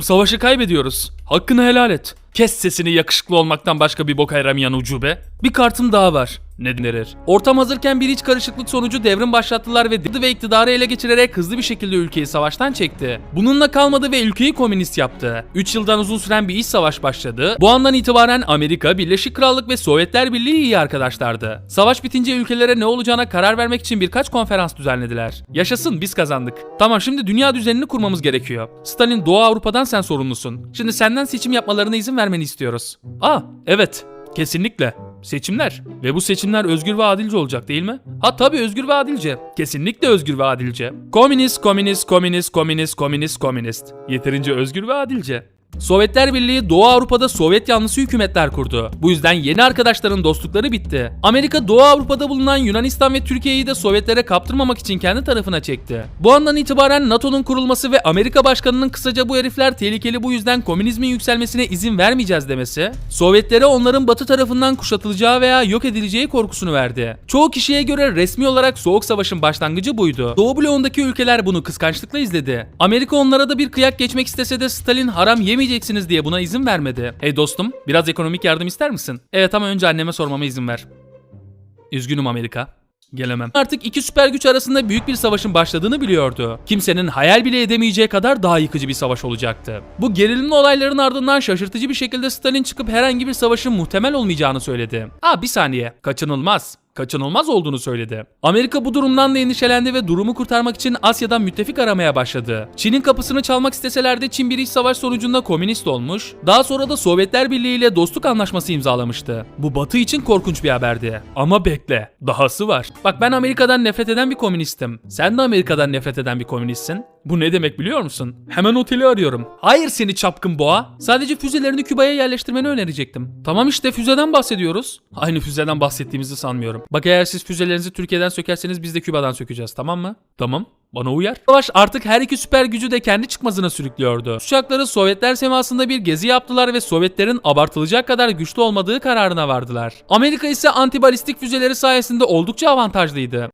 Savaşı kaybediyoruz. Hakkını helal et. Kes sesini yakışıklı olmaktan başka bir boka yaramayan ucube. Bir kartım daha var. Ne denir? Ortam hazırken bir iç karışıklık sonucu devrim başlattılar ve Dı ve iktidarı ele geçirerek hızlı bir şekilde ülkeyi savaştan çekti. Bununla kalmadı ve ülkeyi komünist yaptı. 3 yıldan uzun süren bir iç savaş başladı. Bu andan itibaren Amerika, Birleşik Krallık ve Sovyetler Birliği iyi arkadaşlardı. Savaş bitince ülkelere ne olacağına karar vermek için birkaç konferans düzenlediler. Yaşasın biz kazandık. Tamam şimdi dünya düzenini kurmamız gerekiyor. Stalin Doğu Avrupa'dan sen sorumlusun. Şimdi senden seçim yapmalarına izin vermeni istiyoruz. Aa evet kesinlikle. Seçimler. Ve bu seçimler özgür ve adilce olacak değil mi? Ha tabii özgür ve adilce. Kesinlikle özgür ve adilce. Komünist, komünist, komünist, komünist, komünist, komünist. Yeterince özgür ve adilce. Sovyetler Birliği Doğu Avrupa'da Sovyet yanlısı hükümetler kurdu. Bu yüzden yeni arkadaşların dostlukları bitti. Amerika Doğu Avrupa'da bulunan Yunanistan ve Türkiye'yi de Sovyetlere kaptırmamak için kendi tarafına çekti. Bu andan itibaren NATO'nun kurulması ve Amerika Başkanı'nın kısaca bu herifler tehlikeli bu yüzden komünizmin yükselmesine izin vermeyeceğiz demesi, Sovyetlere onların batı tarafından kuşatılacağı veya yok edileceği korkusunu verdi. Çoğu kişiye göre resmi olarak Soğuk Savaş'ın başlangıcı buydu. Doğu bloğundaki ülkeler bunu kıskançlıkla izledi. Amerika onlara da bir kıyak geçmek istese de Stalin haram yemeyeceksiniz diye buna izin vermedi. Hey dostum, biraz ekonomik yardım ister misin? Evet ama önce anneme sormama izin ver. Üzgünüm Amerika. Gelemem. Artık iki süper güç arasında büyük bir savaşın başladığını biliyordu. Kimsenin hayal bile edemeyeceği kadar daha yıkıcı bir savaş olacaktı. Bu gerilimli olayların ardından şaşırtıcı bir şekilde Stalin çıkıp herhangi bir savaşın muhtemel olmayacağını söyledi. Aa bir saniye. Kaçınılmaz kaçınılmaz olduğunu söyledi. Amerika bu durumdan da endişelendi ve durumu kurtarmak için Asya'dan müttefik aramaya başladı. Çin'in kapısını çalmak isteseler de Çin bir iç savaş sonucunda komünist olmuş, daha sonra da Sovyetler Birliği ile dostluk anlaşması imzalamıştı. Bu Batı için korkunç bir haberdi. Ama bekle, dahası var. Bak ben Amerika'dan nefret eden bir komünistim. Sen de Amerika'dan nefret eden bir komünistsin. Bu ne demek biliyor musun? Hemen oteli arıyorum. Hayır seni çapkın boğa. Sadece füzelerini Küba'ya yerleştirmeni önerecektim. Tamam işte füzeden bahsediyoruz. Aynı füzeden bahsettiğimizi sanmıyorum. Bak eğer siz füzelerinizi Türkiye'den sökerseniz biz de Küba'dan sökeceğiz tamam mı? Tamam. Bana uyar. Savaş artık her iki süper gücü de kendi çıkmazına sürüklüyordu. Uçakları Sovyetler semasında bir gezi yaptılar ve Sovyetlerin abartılacak kadar güçlü olmadığı kararına vardılar. Amerika ise antibalistik füzeleri sayesinde oldukça avantajlıydı.